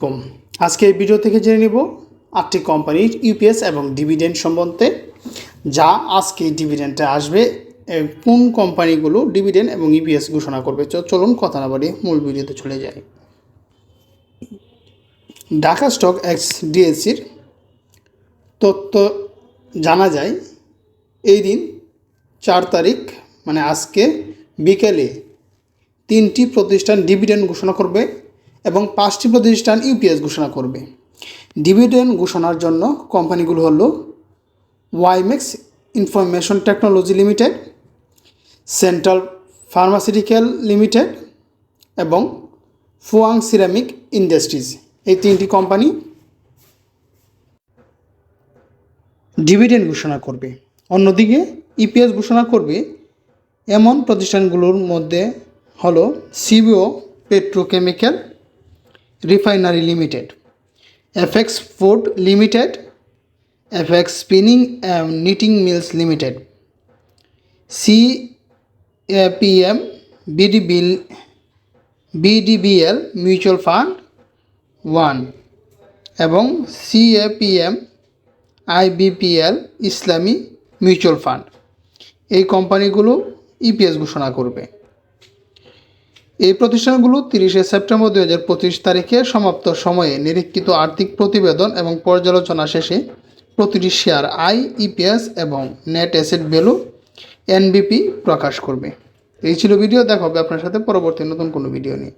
কম আজকে এই ভিডিও থেকে জেনে নিব আটটি কোম্পানির ইউপিএস এবং ডিভিডেন্ড সম্বন্ধে, যা আজকে ডিভিডেন্টে আসবে কোন কোম্পানিগুলো ডিভিডেন্ড এবং ইউপিএস ঘোষণা করবে। চলুন কথা না বাড়িয়ে মূল ভিডিওতে চলে যাই। ঢাকা স্টক এক্স ডিএসসির তথ্য জানা যায়, এই দিন চার তারিখ মানে আজকে বিকেলে তিনটি প্রতিষ্ঠান ডিভিডেন্ড ঘোষণা করবে। এবং পাঁচটি প্রতিষ্ঠান ইউপিএস ঘোষণা করবে। ডিভিডেন্ড ঘোষণার জন্য কোম্পানিগুলো হলো WiMAX Information Technology Limited, Central Pharmaceutical Limited এবং ফুয়াং সিরামিক ইন্ডাস্ট্রিজ, এই তিনটি কোম্পানি ডিভিডেন্ড ঘোষণা করবে। অন্যদিকে ইপিএস ঘোষণা করবে, এমন প্রতিষ্ঠানগুলোর মধ্যে হলো CVO, Petrochemical Refinery Limited Apex Food Limited Apex Spinning and Knitting Mills Limited C PM BDBL BDBL Mutual Fund One এবং সি সিএপিএম আইবিপিএল ইসলামী মিউচুয়াল ফান্ড এই কোম্পানিগুলো ইপিএস ঘোষণা করবে। এই প্রতিষ্ঠানগুলো তিরিশে সেপ্টেম্বর দুই হাজার পঁচিশ তারিখে সমাপ্ত সময়ে নিরীক্ষিত আর্থিক প্রতিবেদন এবং পর্যালোচনা শেষে প্রতিটি শেয়ার আই ইপিএস এবং নেট অ্যাসেট ভ্যালু এনবিপি প্রকাশ করবে। এই ছিল ভিডিও, দেখা হবে আপনার সাথে পরবর্তী নতুন কোনো ভিডিও নিয়ে।